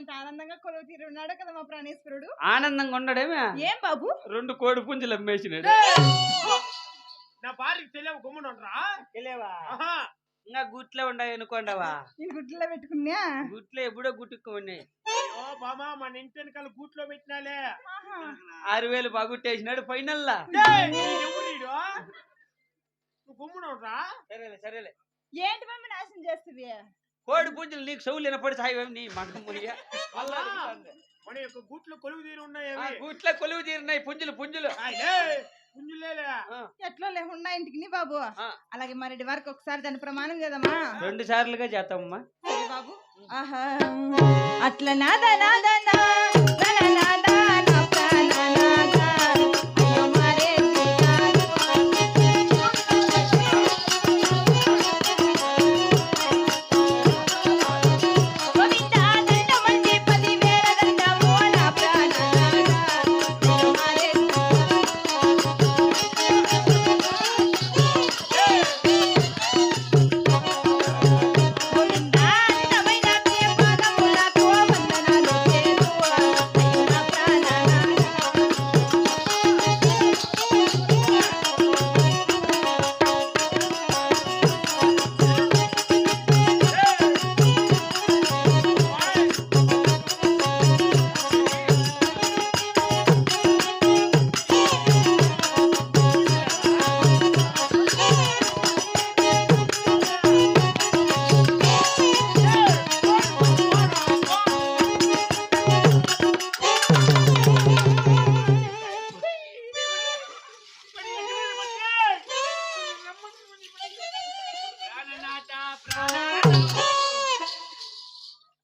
ఎంత ఆనందంగా కొలువు తీరు ఉన్నాడు కదా మా ప్రాణేశ్వరుడు. ఆనందంగా ఉండడమే. ఏం బాబు? రెండు కోడి పుంజులు అమ్మేసినాడు. నా భార్యకి తెలియవు గమ్మునుండ్రా తెలియవా? ఆహా. ఇంకా గుట్లో ఉన్నాయి అనుకోండవా? నేను గుడ్లలో పెట్టుకున్నా? గుట్లో ఎప్పుడో గుట్టుకున్నాయి అయ్యో బామా మన ఇంటి వెనకాల గూట్లో పెట్టినాలే. ఆహా. ఆరు వేలు బాగుట్టేసినాడు ఫైనల్లా ఏయ్, ఎవరు ఈడు? నువ్వు గమ్మునుండ్రా సరేలే సరేలే. ఏంటి బాబు నాశనం చేస్తుంది? కోడి పుంజులు నీకు చెవులు వినపడి సాయి నీ మగమ్మయ్య మన యొక్క గూట్లో కొలువు తీరు ఉన్నాయి గుట్లో కొలువు తీరినాయి పుంజులు పుంజులు. ఎట్లా లేకుండా ఇంటికి నీ బాబు. అలాగే మరి వరకు ఒకసారి దాని ప్రమాణం చేద్దామా? రెండు సార్లుగా చేస్తామమ్మా. బాబు. ఆహా. అట్లా నాదా నాదా నాదా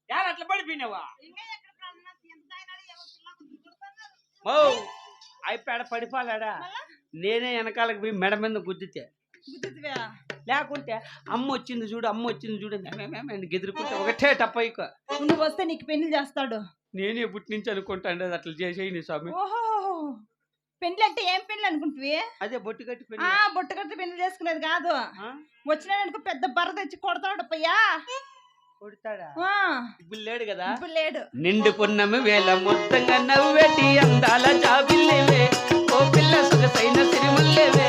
యారు అట్లా పడిపోయినావా. ఓ అయిపోయాడ పడిపోలేడా? నేనే వెనకాలకు పోయి మెడ మీద గుద్దితే? లేకుంటే అమ్మ వచ్చింది చూడు అమ్మ వచ్చింది చూడు గెదురుకుంటే ఒకటే టప్పయ్యక నువ్వు వస్తే నీకు పెళ్ళి చేస్తాడు. నేనే పుట్టి నుంచి అనుకుంటాండే అది అట్లా చేసేయి స్వామి. పెళ్ళి అంటే ఏం పెళ్ళి అనుకుంటువి అదే బొట్టు కట్టి. ఆ బుట్ట కట్టి పెళ్ళి చేసుకునేది కాదు. ఆ? వచ్చినాడనుకో పెద్ద బర్ర తెచ్చి కొడతాడు పయ్యా కొడతాడా? ఆ, ఇప్పుడు లేడు కదా? ఇప్పుడు లేడు. నిండు పున్నమి వేల మొత్తంగా నవ్వేటి అందాల జాబిల్లేవే. ఓ పిల్ల సొగసైన సిరిమల్లేవే.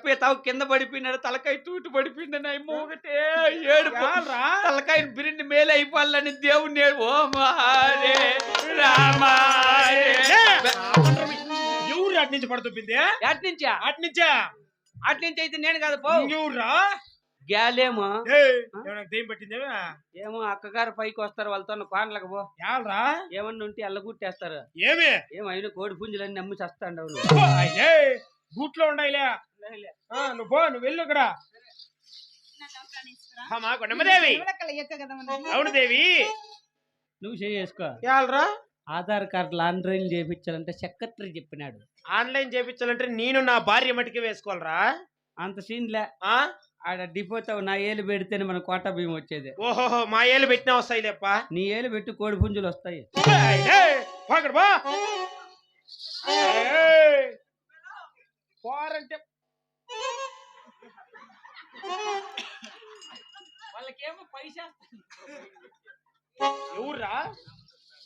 అప్పయ్య తావు కింద పడిపోయినాడు తలకాయ తూటు పడిపోయిందని అయ్యో ఒకటే ఏడు తలకాయ బిరిండి మేలు అయిపోవాలని దేవుణ్ణి ఓం హరే రామ హరే ఎవరు అటు నుంచి పడుతుంది అటు నుంచా? అటు నుంచా? అటు నుంచి అయితే నేను కాదు పో. ఎవరురా? గ్యాలేమో దెయ్యం పట్టిందేమా? ఏమో అక్కగారు పైకి వస్తారు వాళ్ళతో కోనలకు పో. యాలరా? ఏమన్నా ఉంటే అల్లగుట్టేస్తారు ఏమి? ఏమైనా కోడి పుంజులన్నీ నమ్మి చస్తాండవు గూట్లో ఉండాయిలే. ఆ, నువ్వు పో నువ్వు వెళ్ళు ఇక్కడ. కొండమ్మదేవి. అవును దేవి. నువ్వు చేసుకో. యాలరా ఆధార్ కార్డు ఆన్లైన్ చేయించాలంటే సెక్రటరీ చెప్పినాడు. ఆన్లైన్ చేపించాలంటే నేను నా భార్య మటుకి వేసుకోవాలరా? అంత సీన్లే ఆ? ఆడ డిపోతో నా ఏలు పెడితేనే మన కోట బియ్యం వచ్చేది. ఓహోహో మా ఏళ్ళు పెట్టినా వస్తాయి లేప్ప నీ ఏలు పెట్టి కోడి పుంజులు వస్తాయి! పోరంటే వాళ్ళకేమో పైసా ఎవర్రా?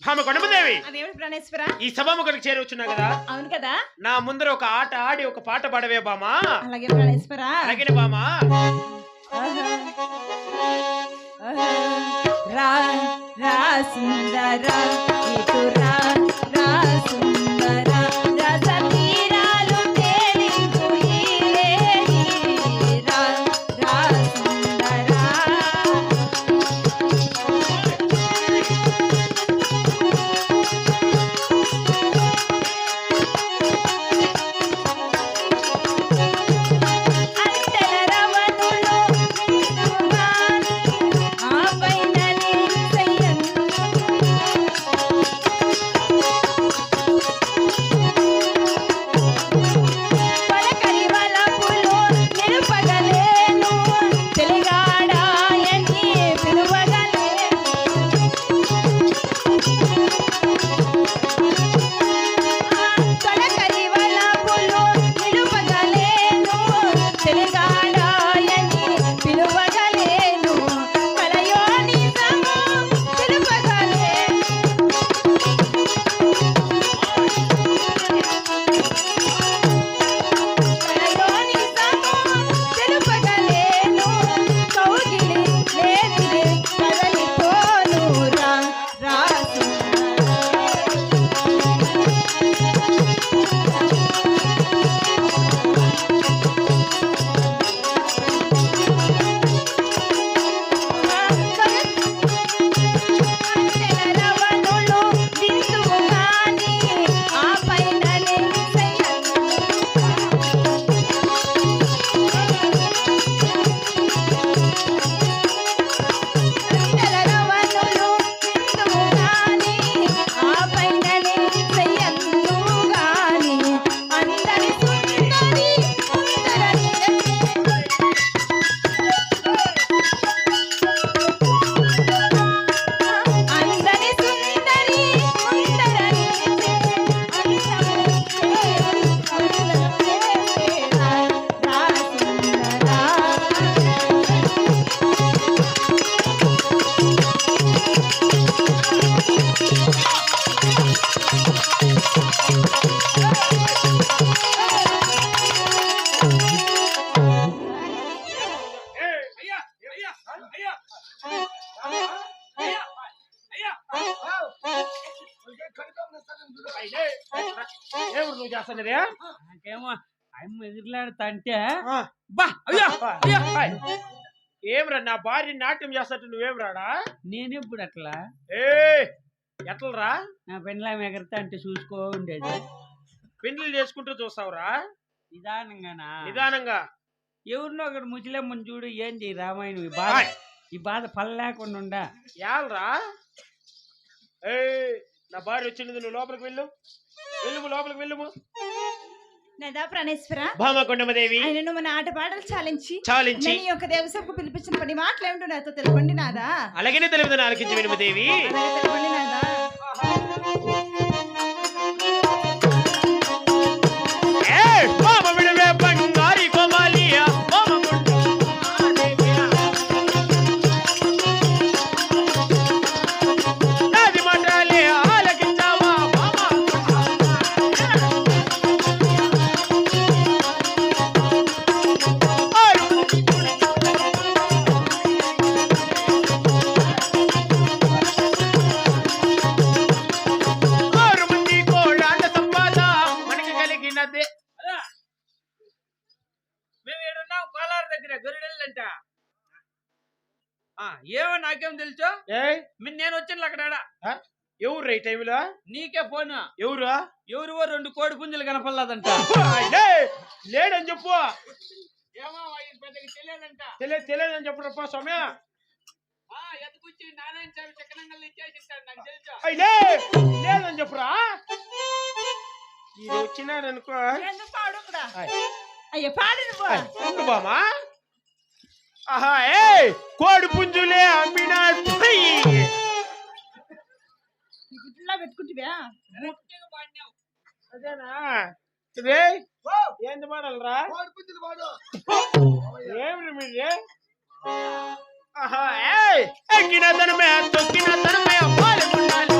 ఆమె కొండమదేవి. అదేమిటి ప్రాణేశ్వర? ఈ సభాముఖరికి చేరవచ్చున్నా కదా? అవును కదా. నా ముందర ఒక ఆట ఆడి ఒక పాట పాడవే బామా. అలాగే ప్రాణేశ్వర. అలాగే బామా? ఆహా. ఆహా. రా రా సుందర ఇటు రా రా. అంటే ఆ, బా అయ్యా అయ్యా ఏమ్రా నా భార్య నాట్యం చేస్తట్టు నువ్వేం రాడా నేనెప్పుడు అట్లా ఏ ఎట్లరా? నా పెండ్లాం ఎగరతా అంటే చూసుకో ఉండేది. పెండ్లు చేసుకుంటూ చూస్తావురా? నిదానంగానా? నిదానంగా. ఎవరినో ఒకటి ముసలమ్మని చూడు ఏం చెయ్యి రామాయణం ఈ బాధ. ఈ బాధ పల్లలేకుండా ఉండా? యాలరా? ఏ నా భార్య వచ్చింది నువ్వు లోపలికి వెళ్ళు. వెళ్ళుము లోపలికి వెళ్ళుము. నదా ప్రాణేశ్వర. భామకొండమదేవి ఆయనను మన ఆట పాటలు చాలించి చాలించి. నేను ఈ యొక్క దేవసభకు పిలిపించిన పని మాటలు ఏమిటో నాతో తెలుపండి నాదా. అలాగనే తెలియదు ఆలకించి వినుమదేవి అలాగే తెలుపండి నాదా. ఏమో నాకేం తెలుసు? నేను వచ్చిన అక్కడ ఎవరు ఈ టైంలో నీకే ఫోన్ ఎవరు? ఎవరివో రెండు కోడి పుంజులు కనపడలేదంట. లేడని చెప్పు. ఏమో తెలియదంట. తెలియదు తెలియదని చెప్పు స్వామి. లేదని చెప్పురా. ఇది వచ్చినారనుకో పాడు. అయ్యో పాడను పో. ఉండు బామా. ఆహా ఏ కోడి పుంజులే అమ్మినా గుడ్ల ఏమన్నా పెట్టుకుంటువా? గట్టిగా పాడినావు. అదేనా? ఇదే? ఏంది మాడలరా ఏమి మీది? ఆహా ఏయ్ ఎక్కిన తనమే తొక్కిన తనమే పాలుగుండాలి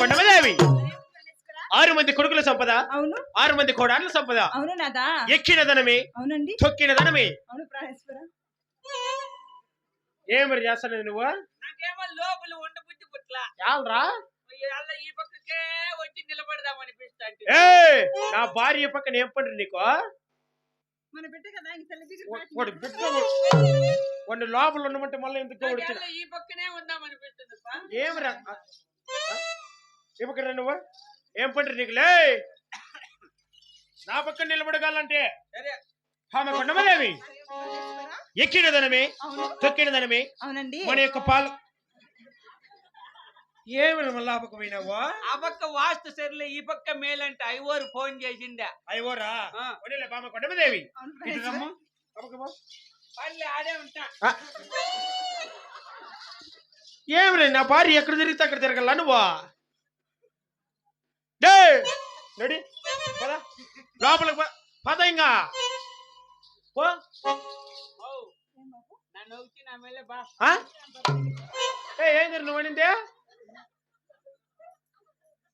భామకొండమదేవి ఆరు మంది కొడుకుల సంపద అవును. ఆరు మంది కోడాళ్ళ సంపద. అవును నాదా. ఎక్కిన ధనమే అవునండి. తొక్కిన ధనమే. అవును ప్రాణేశ్వర ఏమరి చేస్తాను నువ్వు? నాకేమో లోపల ఉండబుద్ధి పుట్ల. చాలరా అలా ఈ పక్కకే వచ్చి నిలబడదాం అనిపిస్తాంటి ఏ నా భార్య పక్కన ఏం పండు నీకు? మన బిడ్డ కదా బిడ్డ వాడు లోపల ఉండమంటే మళ్ళీ ఎందుకు ఈ పక్కనే ఉందాం అనిపిస్తుందప్పా ఏమరా పక్కన నువ్వు? ఏం పండు నీకు? లే! నా పక్కన నిలబడగాలంటే సరే. ఆమె కొండమదేవి ఎక్కిన ధనమే తొక్కిన ధనమే అవునండి. మన యొక్క పాలు. ఏమి మళ్ళా ఆ పక్క పోయినావా ఆ పక్క వాస్తు సరిలే ఈ పక్క మేలంటే ఐవోరు ఫోన్ చేసిందా. వడిలే బామ కొండమదేవి ఇటు రమ్ము. ఆడే ఉంటా. ఏమిరా నా భార్య ఎక్కడ తిరిగితే అక్కడ తిరగల నువ్వా? డే నడి పద. లోపలికి పద. పద ఇంకా. పో. ఓ, నన్ను వచ్చి నా మేలే బా ఆ? ఏ ఏం జరిగి నువ్వు అనిందే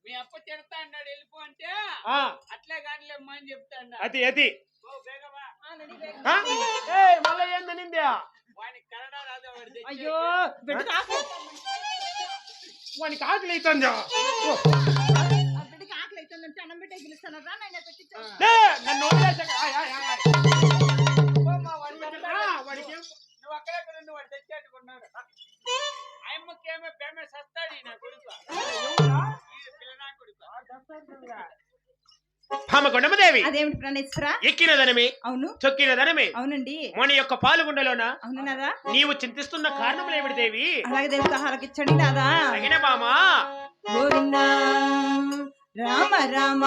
మీ అప్ప తిడతా అన్నాడు వెళ్ళిపో అంటే. ఆ, అట్లే కానిలేమ్మా అని చెప్తా అన్నా. ఆ? ఏయ్, మళ్ళా ఏందనిందే వాడికి కన్నడ రాదు వాడు తెచ్చి అయ్యో బిడ్డకి ఆకలి వానికి ఆకలి అవుతుందా. అన్నం రా నేను నన్ను నువ్వు వాడు తెచ్చేట్టుకున్నాడు. ఆయమ్మకేమో బెమ్మ సస్తాడు కొడుకు. పిల్లనా కొడుకు. అదేమిటి ప్రాణేశ్వర ఎక్కిన ధనమే అవును. తొక్కిన ధనమే. అవునండి. మన యొక్క పాలుగుండలోన? అవును నాదా నీవు చింతిస్తున్న కారణం ఏమిటి దేవి? అలాగే దేవుడికి ఆహారకిచ్చండి నాదా. తగిన బామా గోవింద. రామ రామ